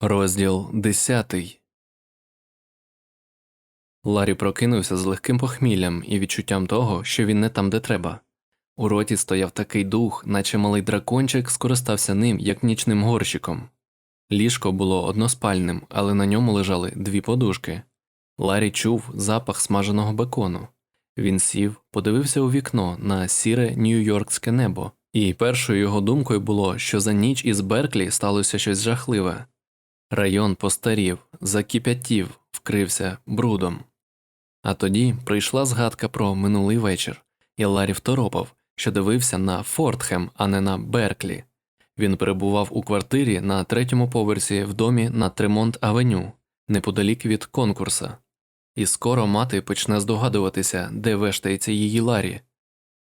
Розділ десятий. Ларі прокинувся з легким похміллям і відчуттям того, що він не там, де треба. У роті стояв такий дух, наче малий дракончик скористався ним, як нічним горщиком. Ліжко було односпальним, але на ньому лежали дві подушки. Ларі чув запах смаженого бекону. Він сів, подивився у вікно на сіре нью-йоркське небо, і першою його думкою було, що за ніч із Берклі сталося щось жахливе. Район постарів, закип'ятів, вкрився брудом. А тоді прийшла згадка про минулий вечір, і Ларі второпав, що дивився на Фортхем, а не на Берклі. Він перебував у квартирі на третьому поверсі в домі на Тремонт Авеню, неподалік від конкурса. І скоро мати почне здогадуватися, де вештається її Ларі.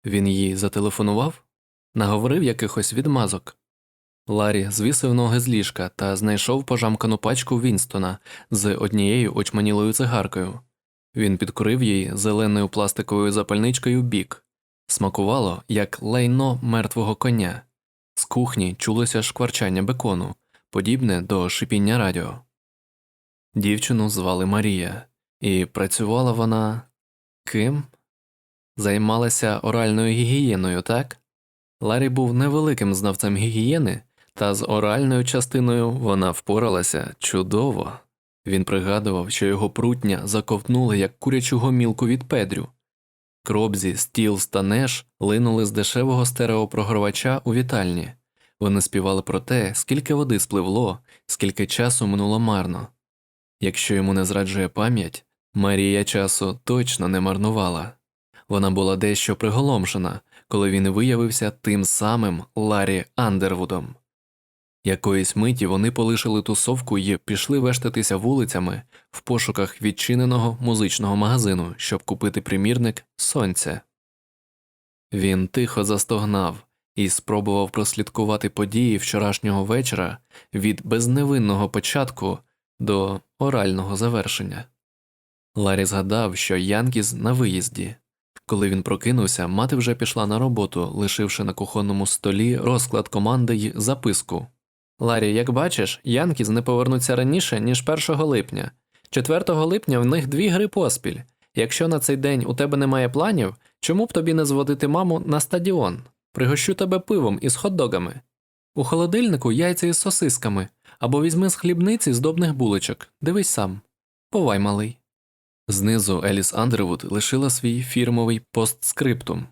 Він їй зателефонував, наговорив якихось відмазок. Ларі звісив ноги з ліжка та знайшов пожамкану пачку Вінстона з однією очманілою цигаркою. Він підкурив її зеленою пластиковою запальничкою бік. Смакувало, як лайно мертвого коня. З кухні чулося шкварчання бекону, подібне до шипіння радіо. Дівчину звали Марія, і працювала вона ким? Займалася оральною гігієною, так? Ларі був невеликим знавцем гігієни, та з оральною частиною вона впоралася чудово. Він пригадував, що його прутня заковтнули як курячу гомілку від педрю. Кробзі, Стілс та Неш линули з дешевого стереопрогравача у вітальні. Вони співали про те, скільки води спливло, скільки часу минуло марно. Якщо йому не зраджує пам'ять, Марія часу точно не марнувала. Вона була дещо приголомшена, коли він виявився тим самим Ларі Андервудом. Якоїсь миті вони полишили тусовку і пішли вештатися вулицями в пошуках відчиненого музичного магазину, щоб купити примірник сонця. Він тихо застогнав і спробував прослідкувати події вчорашнього вечора від безневинного початку до орального завершення. Ларі згадав, що Янкіз на виїзді. Коли він прокинувся, мати вже пішла на роботу, лишивши на кухонному столі розклад команди й записку. Ларі, як бачиш, Янкіз не повернуться раніше, ніж 1 липня. 4 липня в них дві гри поспіль. Якщо на цей день у тебе немає планів, чому б тобі не зводити маму на стадіон? Пригощу тебе пивом із хот-догами. У холодильнику яйця із сосисками, або візьми з хлібниці здобних булочок. Дивись сам. Повай, малий. Знизу Еліс Андервуд лишила свій фірмовий постскриптум.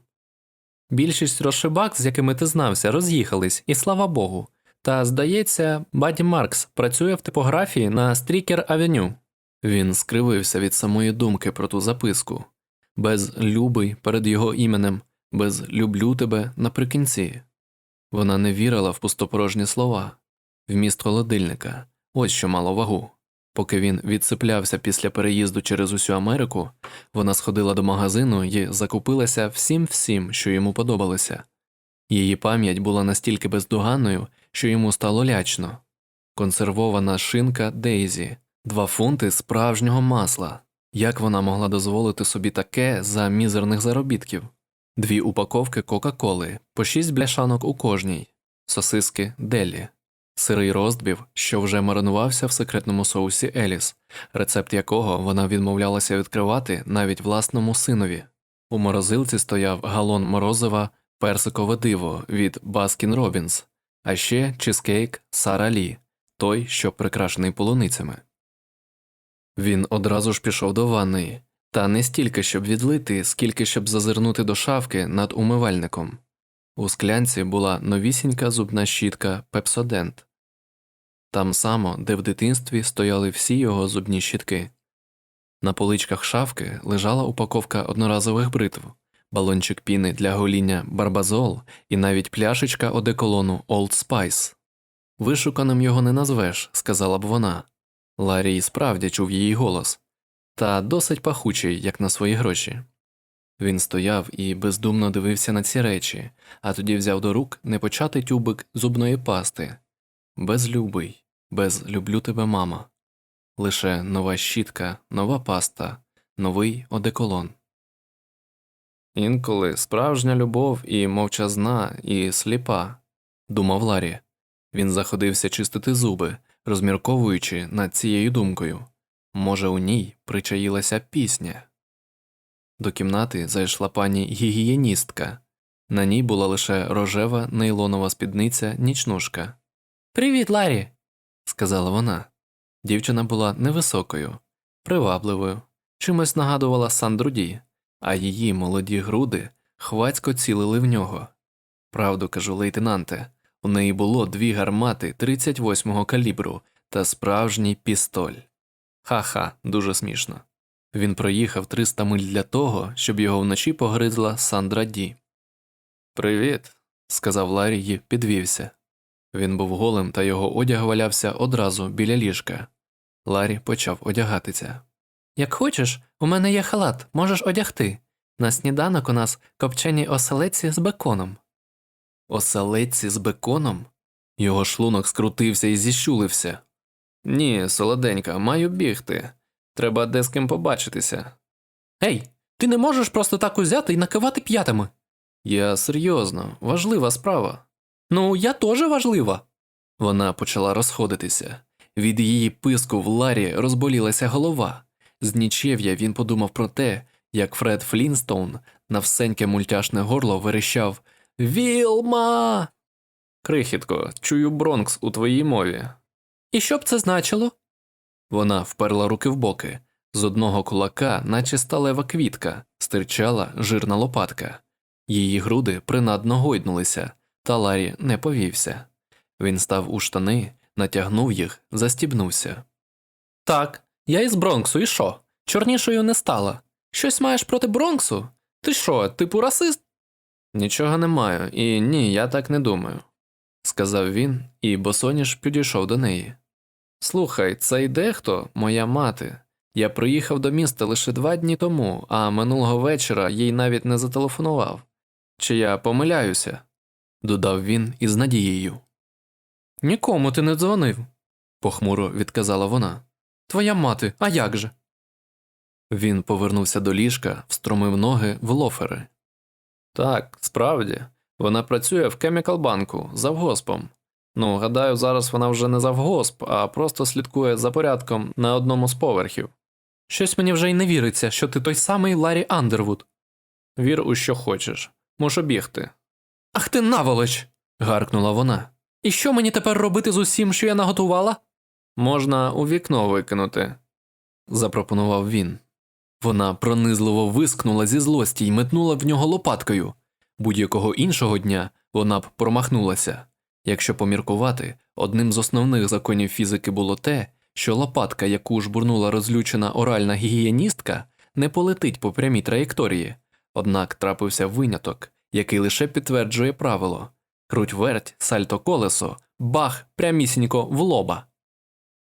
Більшість розшибак, з якими ти знався, роз'їхались, і слава Богу. Та, здається, Баді Маркс працює в типографії на Стрікер Авеню. Він скривився від самої думки про ту записку без любий перед його іменем, без люблю тебе наприкінці. Вона не вірила в пустопорожні слова, вміст холодильника, ось що мало вагу. Поки він відсиплявся після переїзду через усю Америку, вона сходила до магазину і закупилася всім всім, що йому подобалося. Її пам'ять була настільки бездоганною, що йому стало лячно. Консервована шинка Дейзі, два фунти справжнього масла. Як вона могла дозволити собі таке за мізерних заробітків? Дві упаковки Кока-Коли, по шість бляшанок у кожній, сосиски Делі, сирий роздбів, що вже маринувався в секретному соусі Еліс, рецепт якого вона відмовлялася відкривати навіть власному синові. У морозилці стояв галон морозива персикове диво від Баскін Робінс, а ще чизкейк Сара Лі, той, що прикрашений полуницями. Він одразу ж пішов до ванної, та не стільки, щоб відлити, скільки щоб зазирнути до шафки над умивальником. У склянці була новісінька зубна щітка Пепсодент, там само, де в дитинстві стояли всі його зубні щітки. На поличках шафки лежала упаковка одноразових бритв, балончик піни для гоління барбазол і навіть пляшечка одеколону Old Spice. Вишуканим його не назвеш, сказала б вона. Ларі справді чув її голос, та досить пахучий, як на свої гроші. Він стояв і бездумно дивився на ці речі, а тоді взяв до рук непочатий тюбик зубної пасти. Безлюбий, без люблю тебе, мама. Лише нова щітка, нова паста, новий одеколон. Інколи справжня любов і мовчазна, і сліпа, думав Ларі. Він заходився чистити зуби, розмірковуючи над цією думкою. Може, у ній причаїлася пісня. До кімнати зайшла пані гігієністка. На ній була лише рожева нейлонова спідниця нічнушка. Привіт, Ларі, сказала вона. Дівчина була невисокою, привабливою, чимось нагадувала Сандру Ді, а її молоді груди хвацько цілили в нього. Правду кажу, лейтенанте, у неї було дві гармати 38-го калібру та справжній пістоль. Ха-ха, дуже смішно. Він проїхав 300 миль для того, щоб його вночі погризла Сандра Ді. Привіт, сказав Ларі і підвівся. Він був голим, та його одяг валявся одразу біля ліжка. Ларі почав одягатися. Як хочеш, у мене є халат, можеш одягти. На сніданок у нас копчені оселеці з беконом. Оселеці з беконом? Його шлунок скрутився і зіщулився. Ні, солоденька, маю бігти. Треба де з ким побачитися. Гей, ти не можеш просто так узяти і накивати п'ятами. Я серйозно, важлива справа. Ну, я теж важлива. Вона почала розходитися. Від її писку в Ларі розболілася голова. З нічев'я він подумав про те, як Фред Флінстоун на всеньке мультяшне горло верещав Вілма. Крихітко, чую Бронкс у твоїй мові. І що б це значило? Вона вперла руки в боки. З одного кулака, наче сталева квітка, стирчала жирна лопатка. Її груди принадно гойднулися, та Ларі не повівся. Він став у штани, натягнув їх, застібнувся. Так, я із Бронксу, і що? Чорнішою не стала. Щось маєш проти Бронксу? Ти що, типу расист? Нічого не маю, і ні, я так не думаю, сказав він, і босоніж підійшов до неї. Слухай, цей дехто моя мати. Я приїхав до міста лише два дні тому, а минулого вечора їй навіть не зателефонував. Чи я помиляюся? додав він із надією. Нікому ти не дзвонив, похмуро відказала вона. Твоя мати, а як же? Він повернувся до ліжка, встромив ноги в лофери. Так, справді, вона працює в Chemical-банку завгоспом. Ну, гадаю, зараз вона вже не завгосп, а просто слідкує за порядком на одному з поверхів. Щось мені вже й не віриться, що ти той самий Ларі Андервуд. Вір у що хочеш. Мушу бігти. Ах ти наволоч. гаркнула вона. І що мені тепер робити з усім, що я наготувала? Можна у вікно викинути, запропонував він. Вона пронизливо вискнула зі злості й метнула в нього лопаткою. Будь-якого іншого дня вона б промахнулася. Якщо поміркувати, одним з основних законів фізики було те, що лопатка, яку жбурнула розлючена оральна гігієністка, не полетить по прямій траєкторії, однак трапився виняток, який лише підтверджує правило круть верть, сальто колесо, бах, прямісінько в лоба.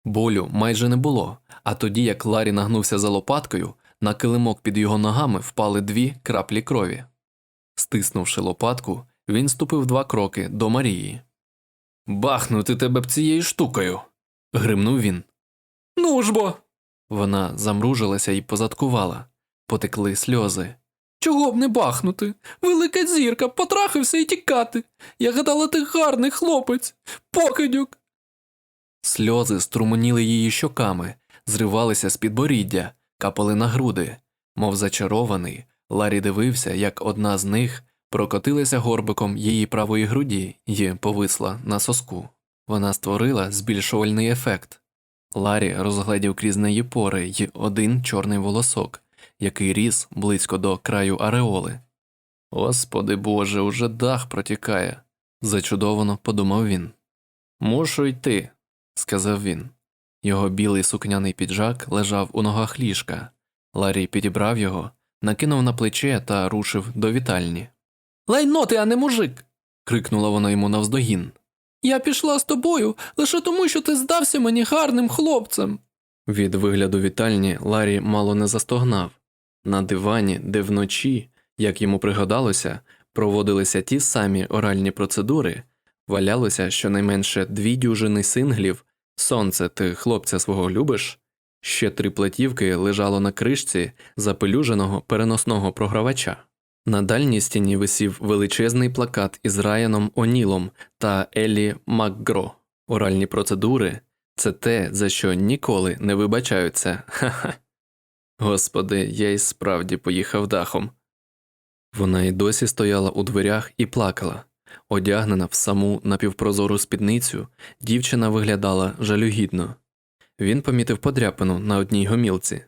Болю майже не було, а тоді, як Ларі нагнувся за лопаткою, на килимок під його ногами впали дві краплі крові. Стиснувши лопатку, він ступив два кроки до Марії. Бахнути тебе б цією штукою. гримнув він. Ну ж бо. Вона замружилася і позадкувала, потекли сльози. Чого б не бахнути? Велика зірка, потрахався і тікати. Я гадала, ти гарний хлопець, покидюк. Сльози струменіли її щоками, зривалися з підборіддя, капали на груди. Мов зачарований, Ларі дивився, як одна з них прокотилася горбиком її правої груді і повисла на соску. Вона створила збільшувальний ефект. Ларі розгледів крізь неї пори й один чорний волосок, який ріс близько до краю ареоли. Господи Боже, уже дах протікає, зачудовано подумав він. Мушу йти, сказав він. Його білий сукняний піджак лежав у ногах ліжка. Ларі підібрав його, накинув на плече та рушив до вітальні. Лайно ти, а не мужик. крикнула вона йому навздогін. Я пішла з тобою лише тому, що ти здався мені гарним хлопцем. Від вигляду вітальні Ларі мало не застогнав. На дивані, де вночі, як йому пригадалося, проводилися ті самі оральні процедури, валялося щонайменше дві дюжини синглів, сонце ти хлопця свого любиш, ще три платівки лежало на кришці запелюженого переносного програвача. На дальній стіні висів величезний плакат із Раяном Онілом та Еллі Макгро. Оральні процедури Це те, за що ніколи не вибачаються. Ха-ха. Господи, я й справді поїхав дахом. Вона й досі стояла у дверях і плакала. Одягнена в саму напівпрозору спідницю, дівчина виглядала жалюгідно. Він помітив подряпину на одній гомілці,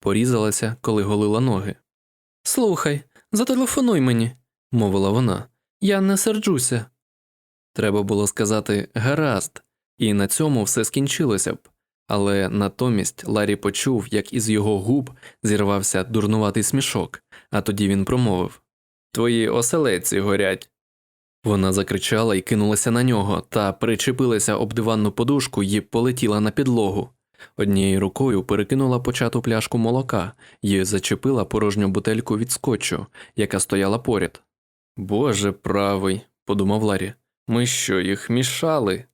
порізалася, коли голила ноги. Слухай, зателефонуй мені, мовила вона. Я не серджуся. Треба було сказати гаразд, і на цьому все скінчилося б. Але натомість Ларі почув, як із його губ зірвався дурнуватий смішок, а тоді він промовив Твої оселеці горять. Вона закричала і кинулася на нього, та причепилася об диванну подушку і полетіла на підлогу. Однією рукою перекинула почату пляшку молока і зачепила порожню бутельку від скотчу, яка стояла поряд. Боже правий, подумав Ларі, ми що, їх мішали?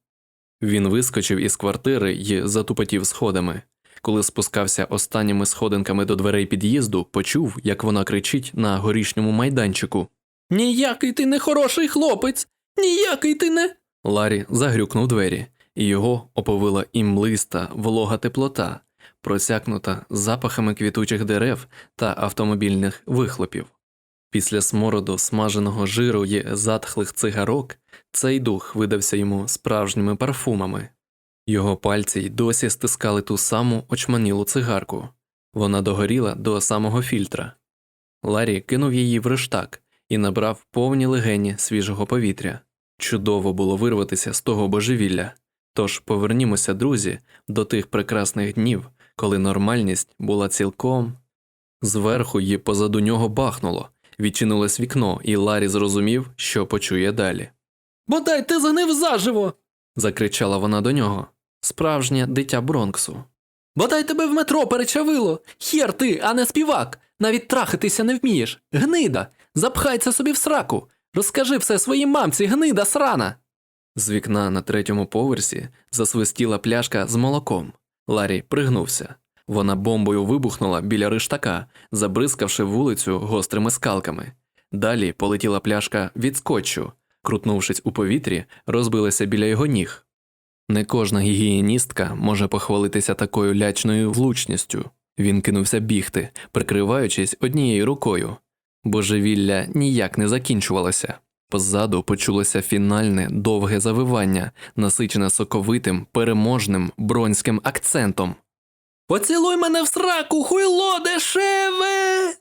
Він вискочив із квартири і затупотів сходами. Коли спускався останніми сходинками до дверей під'їзду, почув, як вона кричить на горішньому майданчику. Ніякий ти не хороший хлопець! Ніякий ти не. Ларі загрюкнув двері, і його оповила імлиста волога теплота, просякнута запахами квітучих дерев та автомобільних вихлопів. Після смороду смаженого жиру й затхлих цигарок цей дух видався йому справжніми парфумами. Його пальці й досі стискали ту саму очманілу цигарку. Вона догоріла до самого фільтра. Ларі кинув її в рештак і набрав повні легені свіжого повітря. Чудово було вирватися з того божевілля. Тож повернімося, друзі, до тих прекрасних днів, коли нормальність була цілком. Зверху й позаду нього бахнуло, відчинилось вікно, і Ларі зрозумів, що почує далі. Бодай ти згнив заживо. закричала вона до нього, справжнє дитя Бронксу. Бодай тебе в метро перечавило. Хєр ти, а не співак. Навіть трахатися не вмієш. Гнида. Запхай це собі в сраку. Розкажи все своїй мамці, гнида срана. З вікна на третьому поверсі засвистіла пляшка з молоком. Ларі пригнувся. Вона бомбою вибухнула біля риштака, забризкавши вулицю гострими скалками. Далі полетіла пляшка від скотчу, крутнувшись у повітрі, розбилася біля його ніг. Не кожна гігієністка може похвалитися такою лячною влучністю. Він кинувся бігти, прикриваючись однією рукою. Божевілля ніяк не закінчувалося. Позаду почулося фінальне довге завивання, насичене соковитим, переможним бронським акцентом. Поцілуй мене в сраку, хуйло дешеве.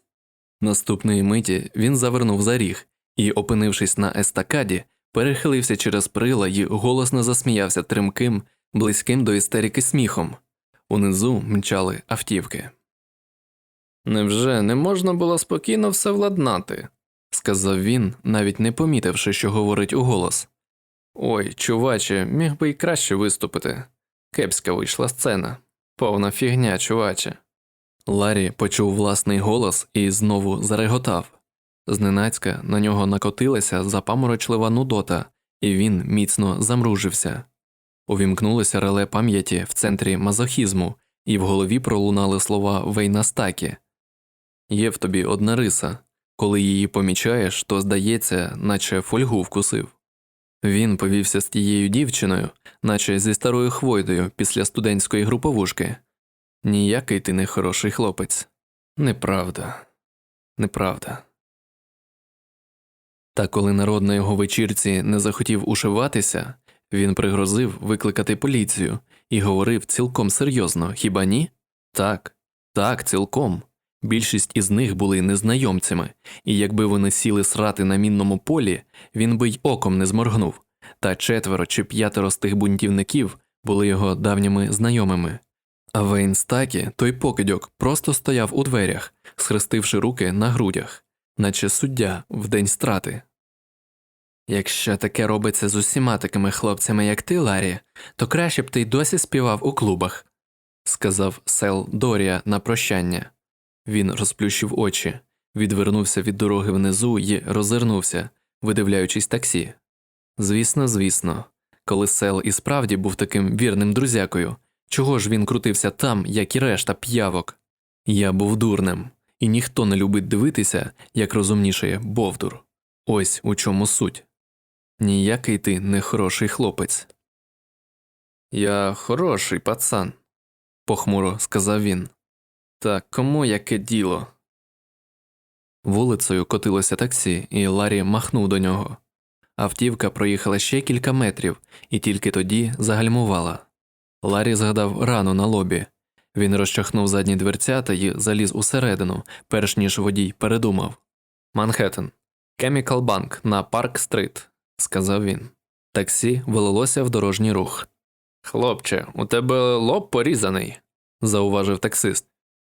Наступної миті він завернув за ріг і, опинившись на естакаді, перехилився через прила і голосно засміявся тремким, близьким до істерики сміхом. Унизу мчали автівки. Невже не можна було спокійно все владнати? сказав він, навіть не помітивши, що говорить уголос. Ой, чуваче, міг би й краще виступити. Кепська вийшла сцена. Повна фігня, чуваче. Ларі почув власний голос і знову зареготав. Зненацька на нього накотилася запаморочлива нудота, і він міцно замружився. Увімкнулося реле пам'яті в центрі мазохізму, і в голові пролунали слова Вейнастакі. Є в тобі одна риса. Коли її помічаєш, то здається, наче фольгу вкусив. Він повівся з тією дівчиною, наче зі старою хвойдою після студентської груповушки. Ніякий ти не хороший хлопець. Неправда, неправда. Та коли народ на його вечірці не захотів ушиватися, він пригрозив викликати поліцію і говорив цілком серйозно, хіба ні? Так, так, цілком. Більшість із них були незнайомцями, і якби вони сіли срати на мінному полі, він би й оком не зморгнув, та четверо чи п'ятеро з тих бунтівників були його давніми знайомими. А Вейн Стакі, той покидьок, просто стояв у дверях, схрестивши руки на грудях, наче суддя в день страти. Якщо таке робиться з усіма такими хлопцями, як ти, Ларі, то краще б ти й досі співав у клубах, сказав Сел Дорія на прощання. Він розплющив очі, відвернувся від дороги внизу і роззирнувся, видивляючись таксі. Звісно, звісно, коли Сел і справді був таким вірним друзякою, чого ж він крутився там, як і решта п'явок? Я був дурним, і ніхто не любить дивитися, як розумнішає Бовдур. Ось у чому суть. Ніякий ти не хороший хлопець. Я хороший пацан, похмуро сказав він. Так кому яке діло? Вулицею котилося таксі, і Ларі махнув до нього. Автівка проїхала ще кілька метрів і тільки тоді загальмувала. Ларі згадав рану на лобі. Він розчахнув задні дверцята і заліз усередину, перш ніж водій передумав. Манхеттен, Chemical Bank на Парк Стрит, сказав він. Таксі вилилося в дорожній рух. Хлопче, у тебе лоб порізаний, зауважив таксист.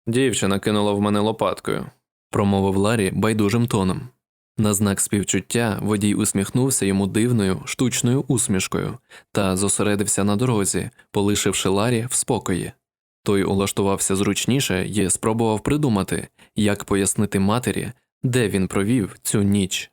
Дівчина кинула в мене лопаткою, промовив Ларі байдужим тоном. На знак співчуття водій усміхнувся йому дивною, штучною усмішкою та зосередився на дорозі, полишивши Ларі в спокої. Той улаштувався зручніше і спробував придумати, як пояснити матері, де він провів цю ніч.